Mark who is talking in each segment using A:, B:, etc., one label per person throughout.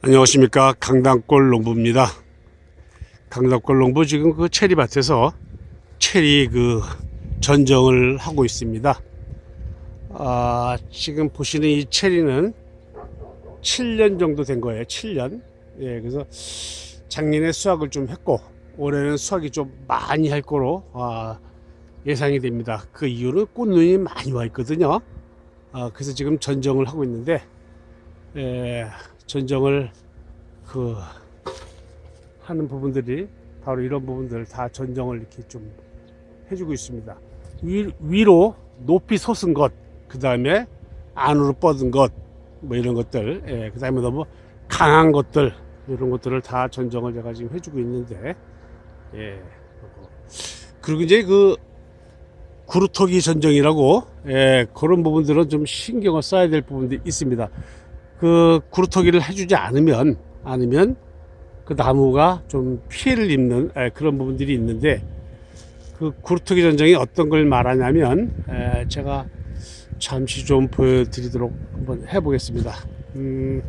A: 안녕하십니까 강당골 농부입니다. 강당골 농부 지금 그 체리밭에서 체리 그 전정을 하고 있습니다. 아, 지금 보시는 이 체리는 7년 정도 된 거예요. 7년. 예, 그래서 작년에 수확을 좀 했고 올해는 수확이 좀 많이 할 거로 아, 예상이 됩니다. 그 이유는 꽃눈이 많이 와 있거든요. 아, 그래서 지금 전정을 하고 있는데 예, 전정을 그 하는 부분들이 바로 이런 부분들 다 전정을 이렇게 좀 해주고 있습니다. 위, 위로 높이 솟은 것, 그 다음에 안으로 뻗은 것, 뭐 이런 것들, 예, 그 다음에 너무 강한 것들, 이런 것들을 다 전정을 제가 지금 해주고 있는데, 예. 그리고 이제 그 구루터기 전정이라고, 예, 그런 부분들은 좀 신경을 써야 될 부분들이 있습니다. 그 구루터기를 해주지 않으면 않으면 그 나무가 좀 피해를 입는 에, 그런 부분들이 있는데 그 구루터기 전쟁이 어떤 걸 말하냐면 에, 제가 잠시 좀 보여드리도록 한번 해보겠습니다. 음,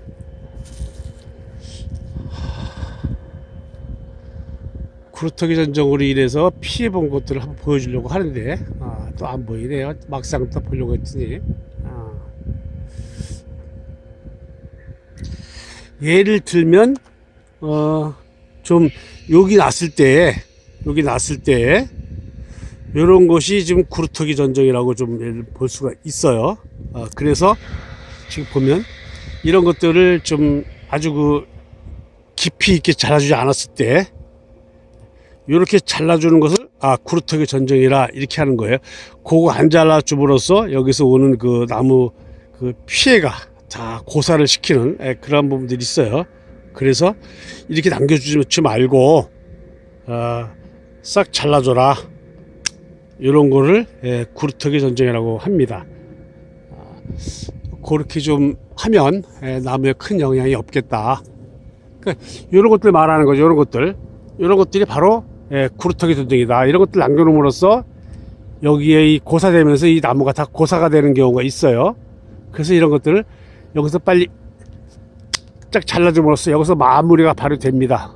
A: 구루터기 전쟁으로 인해서 피해 본 것들을 한번 보여주려고 하는데 아, 또 안 보이네요. 막상 또 보려고 했더니 아. 예를 들면 어 좀 여기 났을 때 여기 났을 때 이런 것이 지금 구루터기 전정이라고 좀 볼 수가 있어요. 어, 그래서 지금 보면 이런 것들을 좀 아주 그 깊이 있게 잘라주지 않았을 때 이렇게 잘라주는 것을 아 구루터기 전정이라 이렇게 하는 거예요. 그거 안 잘라줌으로써 여기서 오는 그 나무 그 피해가 다 고사를 시키는 예, 그런 부분들이 있어요. 그래서 이렇게 남겨주지 말고 어, 싹 잘라줘라. 이런 거를 예, 구루터기 전쟁이라고 합니다. 아, 그렇게 좀 하면 예, 나무에 큰 영향이 없겠다. 그러니까 이런 것들 말하는 거죠. 이런 것들, 이런 것들이 바로 예, 구루터기 전쟁이다. 이런 것들 남겨놓음으로써 여기에 이 고사되면서 이 나무가 다 고사가 되는 경우가 있어요. 그래서 이런 것들을 여기서 빨리 쫙 잘라줌으로써 여기서 마무리가 바로 됩니다.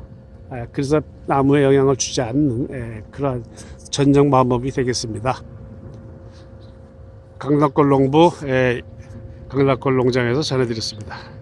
A: 예, 그래서 나무에 영향을 주지 않는 예, 그런 전정 방법이 되겠습니다. 강남골 농부 예, 강남골 농장에서 전해드렸습니다.